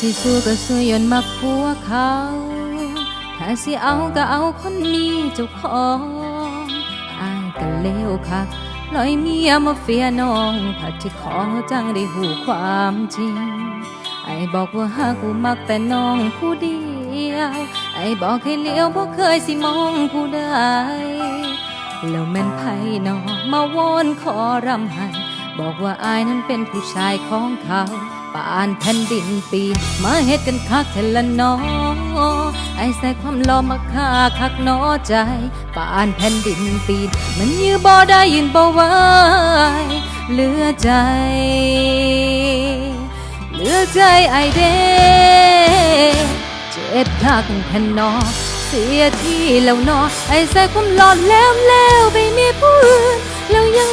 สิสู้ก็สู้ยนต์มักผัวเขา ถ้าสิเอาก็เอาคนมีเจ้าของอายกันเลวคักลอยเมียมาเฟียน้องผัดที่ขอจังได้หูความจริง ไอ้บอกว่าหากูมักแต่น้องผู้เดียว ไอ้บอกให้เลี้ยวบ่เคยสิมองผู้ใดแล้วแม่นไพ่นอมาวอนขอรำให้บอกว่าอายนั้นเป็นผู้ชายของเขา ป่านแผ่นดินปีนมาเฮ็ดกันคักเทละนอไอ้ใส่ความรอมาค่าคักนอใจป่านแผ่นดินปีนมันยื้อบ่ได้ยืนบ่ไหวเหลือใจ เหลือใจไอเด้เจ็บคักแผ่นนอเสียที่แล้วนอไอ้ใส่ความหลอนแล้วแล้วไปมีผู้อื่นแล้วยัง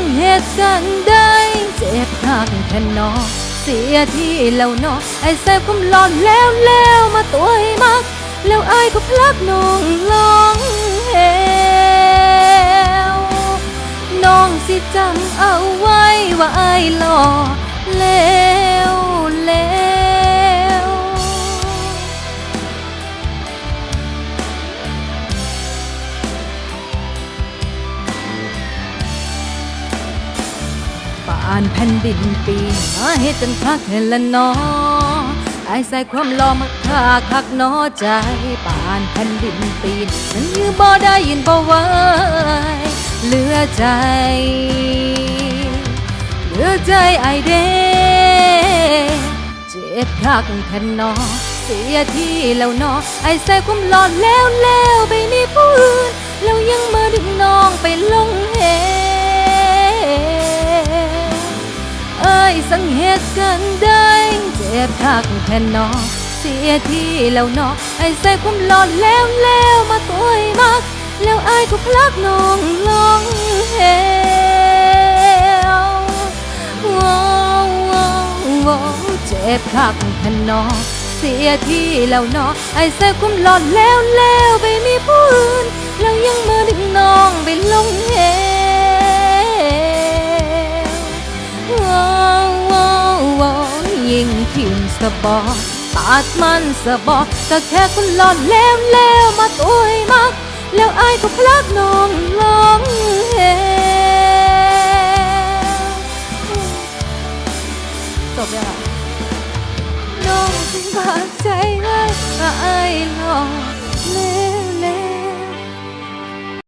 งเหตุกันได้เจ็บทางแค่นอเสียที่แล้วเนอไอ้แส่ความหลอนแล้วแล้วมาตัวให้มัก แล้วไอ้ายก็พลักน้องลงเหวน้องสิจำเอาไว้ว่าไอ้ายหล่อแล้ว ป่านแผ่นดินปีนมาเฮ็ดกันคักเห็นละนอไอ้ใส่ความรอมาคาคักนอใจป่านแผ่นดินปีนมันยือบ่ได้ยินบ่ไหวเหลือใจ เหลือใจไอเด้เจ็บคักแผ่นนอเสียที่แล้วนอไอใส่ความหลอนแล้วแล้วไปมีผู้ สังเหตุกันได้เจ็บคักแผ่นนอเสียที่แล้วนอไอใส่ความหลอนแล้วแล้วมาตัวให้มัก แล้วไอ้ก็พลักน้องลงเหวว้าวว้าวเจ็บคักแผ่นนอเสียที่แล้วนอไอ้ใส่ความหลอนแล้วแล้วไปมีผู้อื่นแล้วยังมาดึงน้องไปลง สะบอปาดมันสะบอก็แค่คนหลอนแล้วแล้วมาตัวยมัก แล้วไอ้ายก็พลักน้องลงเห็น